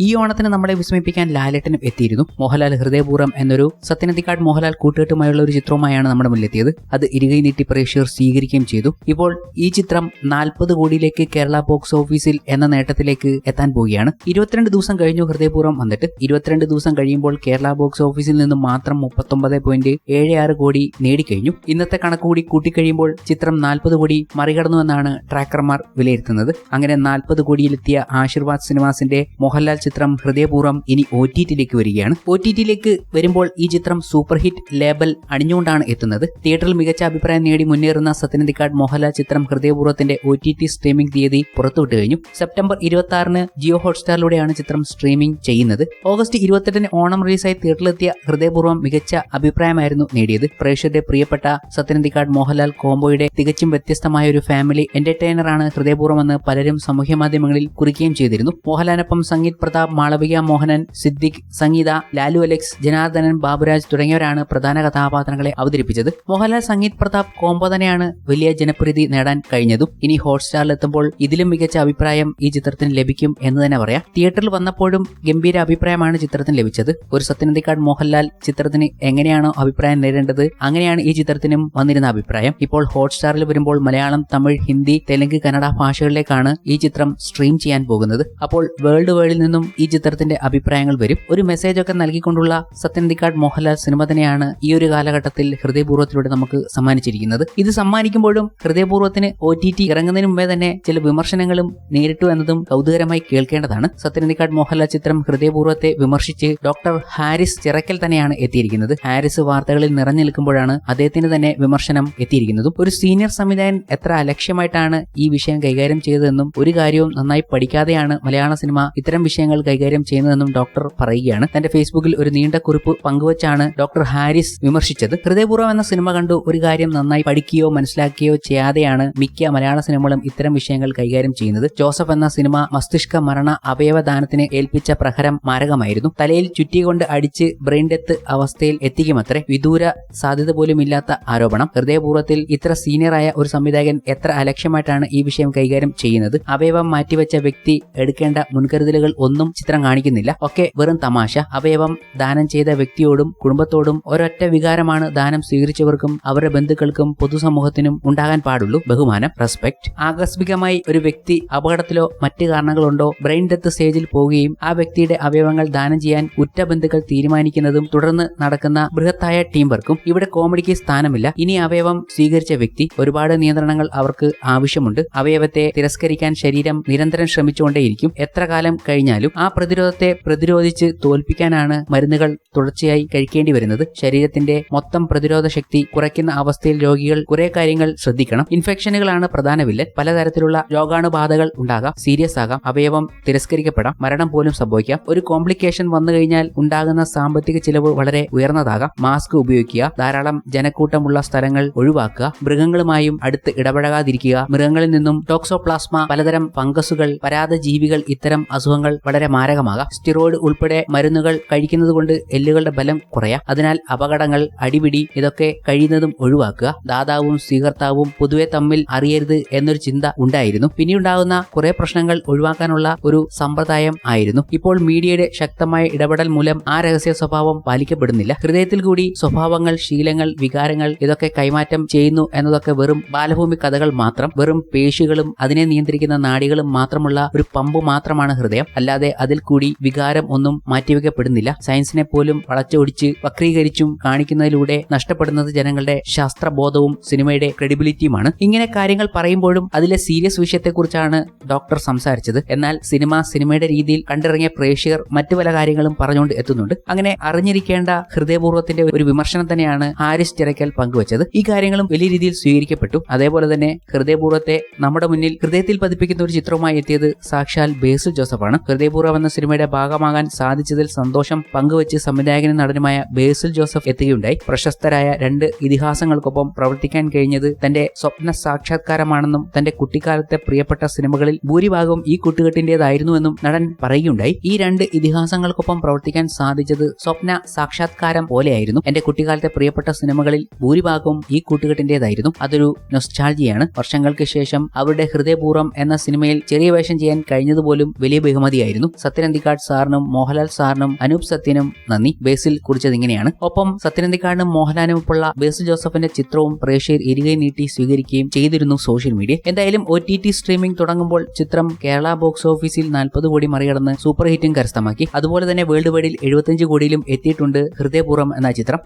ഈ ഓണത്തിന് നമ്മളെ വിസ്മയിപ്പിക്കാൻ ലാലേട്ടനും എത്തിയിരുന്നു. മോഹൻലാൽ ഹൃദയപൂർവം എന്നൊരു സത്യനന്ദിക്കാട് മോഹൻലാൽ കൂട്ടുകെട്ടുമായുള്ള ഒരു ചിത്രവുമായാണ് നമ്മുടെ മുന്നിലെത്തിയത്. അത് ഇരുകൈ നീട്ടി പ്രേക്ഷകർ സ്വീകരിക്കുകയും ചെയ്തു. ഇപ്പോൾ ഈ ചിത്രം നാൽപ്പത് കോടിയിലേക്ക് കേരള ബോക്സ് ഓഫീസിൽ എന്ന നേട്ടത്തിലേക്ക് എത്താൻ പോവുകയാണ്. ഇരുപത്തിരണ്ട് ദിവസം കഴിഞ്ഞു ഹൃദയപൂർവം വന്നിട്ട്. ഇരുപത്തിരണ്ട് ദിവസം കഴിയുമ്പോൾ കേരള ബോക്സ് ഓഫീസിൽ നിന്ന് മാത്രം മുപ്പത്തൊമ്പത് പോയിന്റ് ഏഴ് ആറ് കോടി നേടിക്കഴിഞ്ഞു. ഇന്നത്തെ കണക്ക് കൂടി കൂട്ടിക്കഴിയുമ്പോൾ ചിത്രം നാൽപ്പത് കോടി മറികടന്നുവെന്നാണ് ട്രാക്കർമാർ വിലയിരുത്തുന്നത്. അങ്ങനെ നാൽപ്പത് കോടിയിലെത്തിയ ആശീർവാദ് സിനിമാസിന്റെ മോഹൻലാൽ ചിത്രം ഹൃദയപൂർവം ഇനി ഒ ടി ടിയിലേക്ക് വരികയാണ്. ഒ ടി ടിയിലേക്ക് വരുമ്പോൾ ഈ ചിത്രം സൂപ്പർ ഹിറ്റ് ലേബൽ അണിഞ്ഞുകൊണ്ടാണ് എത്തുന്നത്. തിയേറ്ററിൽ മികച്ച അഭിപ്രായം നേടി മുന്നേറുന്ന സത്യനന്ദിക്കാട് മോഹൻലാൽ ചിത്രം ഹൃദയപൂർവത്തിന്റെ ഒ ടി ടി സ്ട്രീമിംഗ് തീയതി പുറത്തുവിട്ട് കഴിഞ്ഞു. സെപ്റ്റംബർ ഇരുപത്തി ആറിന് ജിയോ ഹോട്ട്സ്റ്റാറിലൂടെയാണ് ചിത്രം സ്ട്രീമിംഗ് ചെയ്യുന്നത്. ഓഗസ്റ്റ് ഇരുപത്തെട്ടിന് ഓണം റിലീസായി തിയേറ്ററിലെത്തിയ ഹൃദയപൂർവം മികച്ച അഭിപ്രായമായിരുന്നു നേടിയത്. പ്രേക്ഷകരുടെ പ്രിയപ്പെട്ട സത്യനന്ദിക്കാട് മോഹൻലാൽ കോംബോയുടെ തികച്ചും വ്യത്യസ്തമായ ഒരു ഫാമിലി എന്റർടൈനറാണ് ഹൃദയപൂർവമെന്ന് പലരും സമൂഹ മാധ്യമങ്ങളിൽ കുറിക്കുകയും ചെയ്തിരുന്നു. മോഹൻലാലിനൊപ്പം സംഗീത് മാളവിക മോഹനൻ സിദ്ദിഖ് സംഗീത ലാലു അലക്സ് ജനാർദ്ദനൻ ബാബുരാജ് തുടങ്ങിയവരാണ് പ്രധാന കഥാപാത്രങ്ങളെ അവതരിപ്പിച്ചത്. മോഹൻലാൽ സംഗീത് പ്രതാപ് കോംബോ തന്നെയാണ് വലിയ ജനപ്രീതി നേടാൻ കഴിഞ്ഞതും. ഇനി ഹോട്ട്സ്റ്റാറിൽ എത്തുമ്പോൾ ഇതിലും മികച്ച അഭിപ്രായം ഈ ചിത്രത്തിന് ലഭിക്കും എന്ന് തന്നെ പറയാം. തിയേറ്ററിൽ വന്നപ്പോഴും ഗംഭീര അഭിപ്രായമാണ് ചിത്രത്തിന് ലഭിച്ചത്. ഒരു സത്യനന്ദിക്കാട് മോഹൻലാൽ ചിത്രത്തിന് എങ്ങനെയാണോ അഭിപ്രായം നേടേണ്ടത് അങ്ങനെയാണ് ഈ ചിത്രത്തിനും വന്നിരുന്ന അഭിപ്രായം. ഇപ്പോൾ ഹോട്ട്സ്റ്റാറിൽ വരുമ്പോൾ മലയാളം തമിഴ് ഹിന്ദി തെലുങ്ക് കന്നഡ ഭാഷകളിലേക്കാണ് ഈ ചിത്രം സ്ട്രീം ചെയ്യാൻ പോകുന്നത്. അപ്പോൾ വേൾഡ് വൈഡിൽ നിന്നും ഈ ചിത്രത്തിന്റെ അഭിപ്രായങ്ങൾ വരും. ഒരു മെസ്സേജ് ഒക്കെ നൽകിക്കൊണ്ടുള്ള സത്യനന്ദിക്കാട് മോഹൻലാൽ സിനിമ തന്നെയാണ് ഈ ഒരു കാലഘട്ടത്തിൽ ഹൃദയപൂർവത്തിലൂടെ നമുക്ക് സമ്മാനിച്ചിരിക്കുന്നത്. ഇത് സമ്മാനിക്കുമ്പോഴും ഹൃദയപൂർവത്തിന് ഒ ടി ടി ഇറങ്ങുന്നതിന് മുമ്പേ തന്നെ ചില വിമർശനങ്ങളും നേരിട്ടു എന്നതും കൗതുകരമായി കേൾക്കേണ്ടതാണ്. സത്യനന്ദിക്കാട് മോഹൻലാൽ ചിത്രം ഹൃദയപൂർവത്തെ വിമർശിച്ച് ഡോക്ടർ ഹാരിസ് ചിറക്കൽ തന്നെയാണ് എത്തിയിരിക്കുന്നത്. ഹാരിസ് വാർത്തകളിൽ നിറഞ്ഞു നിൽക്കുമ്പോഴാണ് അദ്ദേഹത്തിന് തന്നെ വിമർശനം എത്തിയിരിക്കുന്നതും. ഒരു സീനിയർ സംവിധായകൻ എത്ര അലക്ഷ്യമായിട്ടാണ് ഈ വിഷയം കൈകാര്യം ചെയ്തതെന്നും ഒരു കാര്യവും നന്നായി പഠിക്കാതെയാണ് മലയാള സിനിമ ഇത്തരം വിഷയങ്ങൾ കൈകാര്യം ചെയ്യുന്നതെന്നും ഡോക്ടർ പറയുകയാണ്. തന്റെ ഫേസ്ബുക്കിൽ ഒരു നീണ്ട കുറിപ്പ് പങ്കുവച്ചാണ് ഡോക്ടർ ഹാരിസ് വിമർശിച്ചത്. ഹൃദയപൂർവം എന്ന സിനിമ കണ്ടു ഒരു കാര്യം നന്നായി പഠിക്കുകയോ മനസ്സിലാക്കുകയോ ചെയ്യാതെയാണ് മിക്ക മലയാള സിനിമകളും ഇത്തരം വിഷയങ്ങൾ കൈകാര്യം ചെയ്യുന്നത്. ജോസഫ് എന്ന സിനിമ മസ്തിഷ്ക മരണ അവയവദാനത്തിന് ഏൽപ്പിച്ച പ്രഹരം മാരകമായിരുന്നു. തലയിൽ ചുറ്റികൊണ്ട് അടിച്ച് ബ്രെയിൻ ഡെത്ത് അവസ്ഥയിൽ എത്തിക്കുമത്രേ. വിദൂര സാധ്യത പോലും ഇല്ലാത്ത ആരോപണം. ഹൃദയപൂർവത്തിൽ ഇത്ര സീനിയറായ ഒരു സംവിധായകൻ എത്ര അലക്ഷ്യമായിട്ടാണ് ഈ വിഷയം കൈകാര്യം ചെയ്യുന്നത്? അവയവം മാറ്റിവെച്ച വ്യക്തി എടുക്കേണ്ട മുൻകരുതലുകൾ ഒന്നും ചിത്രം കാണിക്കുന്നില്ല. ഒക്കെ വെറും തമാശ. അവയവം ദാനം ചെയ്ത വ്യക്തിയോടും കുടുംബത്തോടും ഒരൊറ്റ വികാരമാണ് ദാനം സ്വീകരിച്ചവർക്കും അവരുടെ ബന്ധുക്കൾക്കും പൊതുസമൂഹത്തിനും ഉണ്ടാകാൻ പാടുള്ളൂ. ബഹുമാനം റെസ്പെക്ട് ആകസ്മികമായി ഒരു വ്യക്തി അപകടത്തിലോ മറ്റ് കാരണങ്ങളുണ്ടോ ബ്രെയിൻ ഡെത്ത് സ്റ്റേജിൽ പോവുകയും ആ വ്യക്തിയുടെ അവയവങ്ങൾ ദാനം ചെയ്യാൻ ഉറ്റ ബന്ധുക്കൾ തീരുമാനിക്കുന്നതും തുടർന്ന് നടക്കുന്ന ബൃഹത്തായ ടീം വർക്കും ഇവിടെ കോമഡിക്ക് സ്ഥാനമില്ല. ഇനി അവയവം സ്വീകരിച്ച വ്യക്തി ഒരുപാട് നിയന്ത്രണങ്ങൾ അവർക്ക് ആവശ്യമുണ്ട്. അവയവത്തെ തിരസ്കരിക്കാൻ ശരീരം നിരന്തരം ശ്രമിച്ചുകൊണ്ടേയിരിക്കും. എത്ര കാലം കഴിഞ്ഞാലും ആ പ്രതിരോധത്തെ പ്രതിരോധിച്ച് തോൽപ്പിക്കാനാണ് മരുന്നുകൾ തുടർച്ചയായി കഴിക്കേണ്ടി വരുന്നത്. ശരീരത്തിന്റെ മൊത്തം പ്രതിരോധ ശക്തി കുറയ്ക്കുന്ന അവസ്ഥയിൽ രോഗികൾ കുറെ കാര്യങ്ങൾ ശ്രദ്ധിക്കണം. ഇൻഫെക്ഷനുകളാണ് പ്രധാന വില്ലൻ. പലതരത്തിലുള്ള രോഗാണുബാധകൾ ഉണ്ടാകാം. സീരിയസ് ആകാം. അവയവം തിരസ്കരിക്കപ്പെടാം. മരണം പോലും സംഭവിക്കാം. ഒരു കോംപ്ലിക്കേഷൻ വന്നു കഴിഞ്ഞാൽ ഉണ്ടാകുന്ന സാമ്പത്തിക ചിലവ് വളരെ ഉയർന്നതാകാം. മാസ്ക് ഉപയോഗിക്കുക ധാരാളം ജനക്കൂട്ടമുള്ള സ്ഥലങ്ങൾ ഒഴിവാക്കുക മൃഗങ്ങളുമായും അടുത്ത് ഇടപഴകാതിരിക്കുക മൃഗങ്ങളിൽ നിന്നും ടോക്സോപ്ലാസ്മ പലതരം ഫംഗസുകൾ പരാത ജീവികൾ ഇത്തരം അസുഖങ്ങൾ വളരെ മാരകമാകാം. സ്റ്റിറോയിഡ് ഉൾപ്പെടെ മരുന്നുകൾ കഴിക്കുന്നത് കൊണ്ട് എല്ലുകളുടെ ബലം കുറയാം. അതിനാൽ അപകടങ്ങൾ അടിപിടി ഇതൊക്കെ കഴിയുന്നതും ഒഴിവാക്കുക. ദാതാവും സ്വീകർത്താവും പൊതുവെ തമ്മിൽ അറിയരുത് എന്നൊരു ചിന്ത ഉണ്ടായിരുന്നു. പിന്നീടുണ്ടാകുന്ന കുറെ പ്രശ്നങ്ങൾ ഒഴിവാക്കാനുള്ള ഒരു സമ്പ്രദായം ആയിരുന്നു. ഇപ്പോൾ മീഡിയയുടെ ശക്തമായ ഇടപെടൽ മൂലം ആ രഹസ്യ സ്വഭാവം പാലിക്കപ്പെടുന്നില്ല. ഹൃദയത്തിൽ കൂടി സ്വഭാവങ്ങൾ ശീലങ്ങൾ വികാരങ്ങൾ ഇതൊക്കെ കൈമാറ്റം ചെയ്യുന്നു എന്നതൊക്കെ വെറും ബാലഭൂമി കഥകൾ മാത്രം. വെറും പേശികളും അതിനെ നിയന്ത്രിക്കുന്ന നാടികളും മാത്രമുള്ള ഒരു പമ്പ് മാത്രമാണ് ഹൃദയം. അല്ലാതെ അതിൽ കൂടി വികാരം ഒന്നും മാറ്റിവെക്കപ്പെടുന്നില്ല. സയൻസിനെ പോലും വളച്ചൊടിച്ച് വക്രീകരിച്ചും കാണിക്കുന്നതിലൂടെ നഷ്ടപ്പെടുന്നത് ജനങ്ങളുടെ ശാസ്ത്രബോധവും സിനിമയുടെ ക്രെഡിബിലിറ്റിയുമാണ്. ഇങ്ങനെ കാര്യങ്ങൾ പറയുമ്പോഴും അതിലെ സീരിയസ് വിഷയത്തെക്കുറിച്ചാണ് ഡോക്ടർ സംസാരിച്ചത്. എന്നാൽ സിനിമ സിനിമയുടെ രീതിയിൽ കണ്ടിറങ്ങിയ പ്രേക്ഷകർ മറ്റു പല കാര്യങ്ങളും പറഞ്ഞുകൊണ്ട് എത്തുന്നുണ്ട്. അങ്ങനെ അറിഞ്ഞിരിക്കേണ്ട ഹൃദയപൂർവത്തിന്റെ ഒരു വിമർശനം തന്നെയാണ് ഹാരിസ് ചിറക്കൽ പങ്കുവച്ചത്. ഈ കാര്യങ്ങളും വലിയ രീതിയിൽ സ്വീകരിക്കപ്പെട്ടു. അതേപോലെ തന്നെ ഹൃദയപൂർവത്തെ നമ്മുടെ മുന്നിൽ ഹൃദയത്തിൽ പതിപ്പിക്കുന്ന ഒരു ചിത്രവുമായി എത്തിയത് സാക്ഷാൽ ബേസിൽ ജോസഫാണ്. ഹൃദയപൂർവം എന്ന സിനിമയുടെ ഭാഗമാകാൻ സാധിച്ചതിൽ സന്തോഷം പങ്കുവച്ച് സംവിധായകനും നടനുമായ ബേസിൽ ജോസഫ് എത്തുകയുണ്ടായി. പ്രശസ്തരായ രണ്ട് ഇതിഹാസങ്ങൾക്കൊപ്പം പ്രവർത്തിക്കാൻ കഴിഞ്ഞത് തന്റെ സ്വപ്ന സാക്ഷാത്കാരമാണെന്നും തന്റെ കുട്ടിക്കാലത്തെ പ്രിയപ്പെട്ട സിനിമകളിൽ ഭൂരിഭാഗവും ഈ കൂട്ടുകെട്ടിന്റേതായിരുന്നുവെന്നും നടൻ പറയുകയുണ്ടായി. ഈ രണ്ട് ഇതിഹാസങ്ങൾക്കൊപ്പം പ്രവർത്തിക്കാൻ സാധിച്ചത് സ്വപ്ന സാക്ഷാത്കാരം പോലെയായിരുന്നു. എന്റെ കുട്ടിക്കാലത്തെ പ്രിയപ്പെട്ട സിനിമകളിൽ ഭൂരിഭാഗവും ഈ കൂട്ടുകെട്ടിന്റേതായിരുന്നു. അതൊരു നൊസ്റ്റാൾജിയാണ് വർഷങ്ങൾക്ക് ശേഷം അവരുടെ ഹൃദയപൂർവം എന്ന സിനിമയിൽ ചെറിയ വേഷം ചെയ്യാൻ കഴിഞ്ഞതുപോലും വലിയ ബഹുമതിയായിരുന്നു. ചെയ്തിരുന്നു സത്യനന്ദിക്കാട് സാറിനും മോഹൻലാൽ സാറിനും അനൂപ് സത്യനും നന്ദി. ബേസിൽ കുറിച്ചത് ഇങ്ങനെയാണ്. ഒപ്പം സത്യനന്ദിക്കാടിനും മോഹൻലാലിനും ഒപ്പമുള്ള ബേസിൽ ജോസഫിന്റെ ചിത്രവും പ്രേക്ഷകർ ഇരുകൈ നീട്ടി സ്വീകരിക്കുകയും ചെയ്തിരുന്നു സോഷ്യൽ മീഡിയ. എന്തായാലും ഒ ടി ടി സ്ട്രീമിംഗ് തുടങ്ങുമ്പോൾ ചിത്രം കേരള ബോക്സ് ഓഫീസിൽ നാൽപ്പത് കോടി മറികടന്ന് സൂപ്പർ ഹിറ്റും കരസ്ഥമാക്കി. അതുപോലെ തന്നെ വേൾഡ് വൈഡിൽ എഴുപത്തിയഞ്ച് കോടിയിലും എത്തിയിട്ടുണ്ട് ഹൃദയപൂർവം എന്ന ചിത്രം.